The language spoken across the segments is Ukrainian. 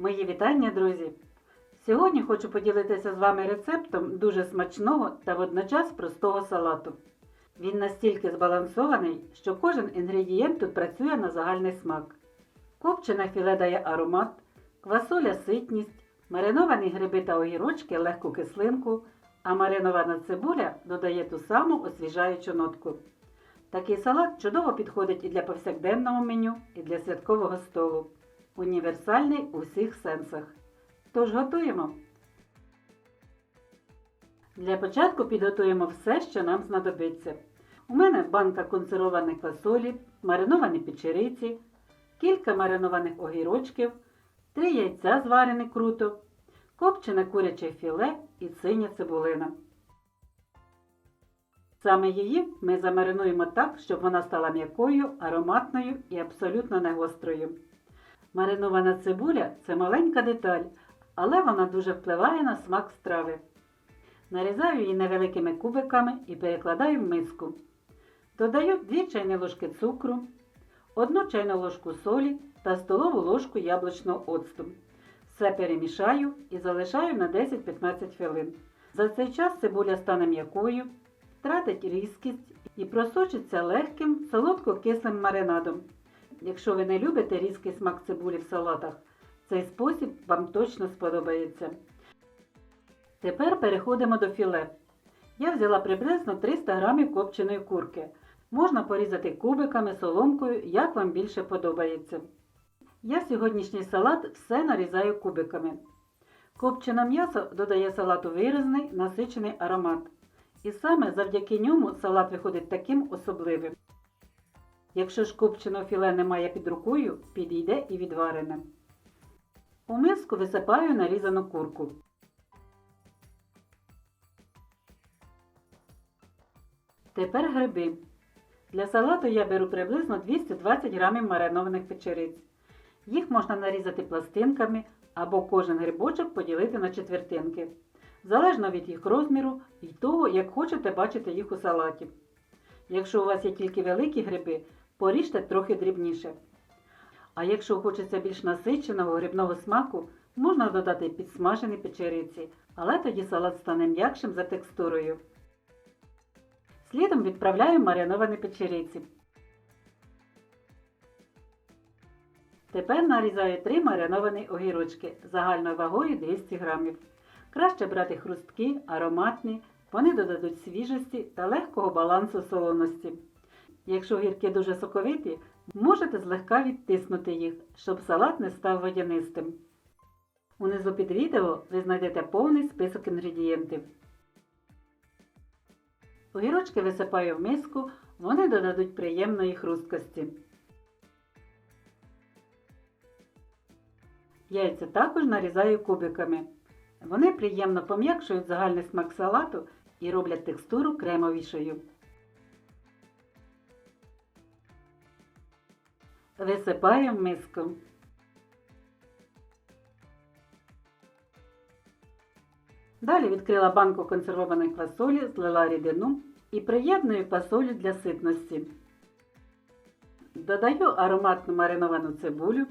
Мої вітання, друзі! Сьогодні хочу поділитися з вами рецептом дуже смачного та водночас простого салату. Він настільки збалансований, що кожен інгредієнт тут працює на загальний смак. Копчене філе дає аромат, квасоля ситність, мариновані гриби та огірочки легку кислинку, а маринована цибуля додає ту саму освіжаючу нотку. Такий салат чудово підходить і для повсякденного меню, і для святкового столу. Універсальний у всіх сенсах. Тож готуємо. Для початку підготуємо все, що нам знадобиться. У мене банка консервованої квасолі, мариновані печериці, кілька маринованих огірочків, 3 яйця зварене круто, копчене куряче філе і синя цибулина. Саме її ми замаринуємо так, щоб вона стала м'якою, ароматною і абсолютно не гострою. Маринована цибуля це маленька деталь, але вона дуже впливає на смак страви. Нарізаю її невеликими кубиками і перекладаю в миску. Додаю 2 чайні ложки цукру, 1 чайну ложку солі та столову ложку яблучного оцту. Все перемішаю і залишаю на 10-15 хвилин. За цей час цибуля стане м'якою, втратить різкість і просочиться легким солодко-кислим маринадом. Якщо ви не любите різкий смак цибулі в салатах, цей спосіб вам точно сподобається. Тепер переходимо до філе. Я взяла приблизно 300 г копченої курки. Можна порізати кубиками, соломкою, як вам більше подобається. Я сьогоднішній салат все нарізаю кубиками. Копчене м'ясо додає салату виразний, насичений аромат. І саме завдяки ньому салат виходить таким особливим. Якщо ж копченого філе немає під рукою, підійде і відварене. У миску висипаю нарізану курку. Тепер гриби. Для салату я беру приблизно 220 г маринованих печериць. Їх можна нарізати пластинками або кожен грибочок поділити на четвертинки, залежно від їх розміру і того, як хочете бачити їх у салаті. Якщо у вас є тільки великі гриби, поріжте трохи дрібніше. А якщо хочеться більш насиченого грибного смаку, можна додати підсмажені печериці, але тоді салат стане м'якшим за текстурою. Слідом відправляю мариновані печериці. Тепер нарізаю 3 мариновані огірочки загальною вагою 200 г. Краще брати хрусткі, ароматні, вони додадуть свіжості та легкого балансу солоності. Якщо огірки дуже соковиті, можете злегка відтиснути їх, щоб салат не став водянистим. Унизу під відео ви знайдете повний список інгредієнтів. Огірочки висипаю в миску, вони додадуть приємної хрусткості. Яйця також нарізаю кубиками. Вони приємно пом'якшують загальний смак салату і роблять текстуру кремовішою. Висипаю в миску. Далі відкрила банку консервованої квасолі, злила рідину і приєдную квасолю для ситності. Додаю ароматну мариновану цибулю.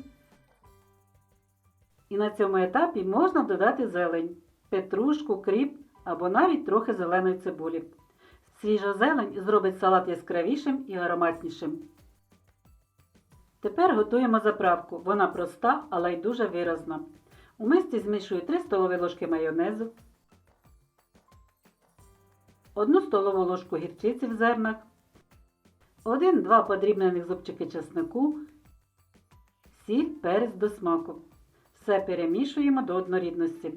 І на цьому етапі можна додати зелень, петрушку, кріп або навіть трохи зеленої цибулі. Свіжа зелень зробить салат яскравішим і ароматнішим. Тепер готуємо заправку. Вона проста, але й дуже виразна. У мисці змішую 3 столові ложки майонезу, 1 столову ложку гірчиці в зернах, 1-2 подрібнених зубчики чеснику, сіль, перець до смаку. Все перемішуємо до однорідності.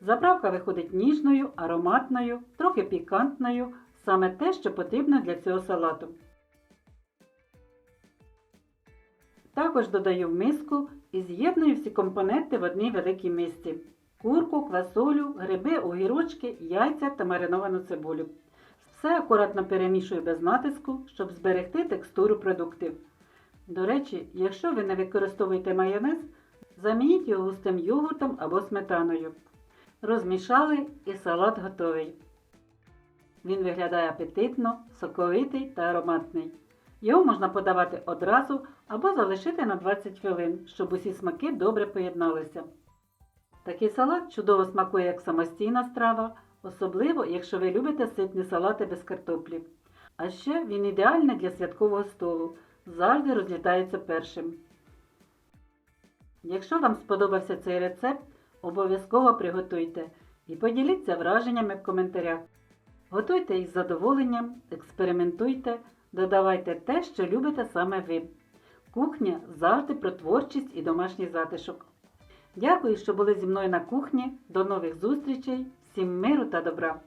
Заправка виходить ніжною, ароматною, трохи пікантною, саме те, що потрібно для цього салату. Також додаю в миску і з'єдную всі компоненти в одній великій мисці. Курку, квасолю, гриби, огірочки, яйця та мариновану цибулю. Все акуратно перемішую без натиску, щоб зберегти текстуру продуктів. До речі, якщо ви не використовуєте майонез, замініть його густим йогуртом або сметаною. Розмішали і салат готовий. Він виглядає апетитно, соковитий та ароматний. Його можна подавати одразу або залишити на 20 хвилин, щоб усі смаки добре поєдналися. Такий салат чудово смакує як самостійна страва, особливо, якщо ви любите ситні салати без картоплі. А ще він ідеальний для святкового столу, завжди розлітається першим. Якщо вам сподобався цей рецепт, обов'язково приготуйте і поділіться враженнями в коментарях. Готуйте із задоволенням, експериментуйте, додавайте те, що любите саме ви. Кухня завжди про творчість і домашній затишок. Дякую, що були зі мною на кухні. До нових зустрічей, всім миру та добра!